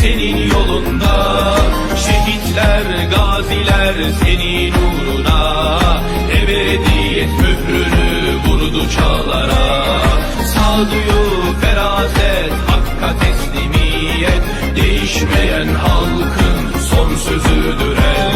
senin yolunda. Şehitler, gaziler senin uğruna. Ebediyet mührünü vurdu çağlara. Sağduyu, feraset, hakka teslimiyet. Değişmeyen halkın son sözüdür el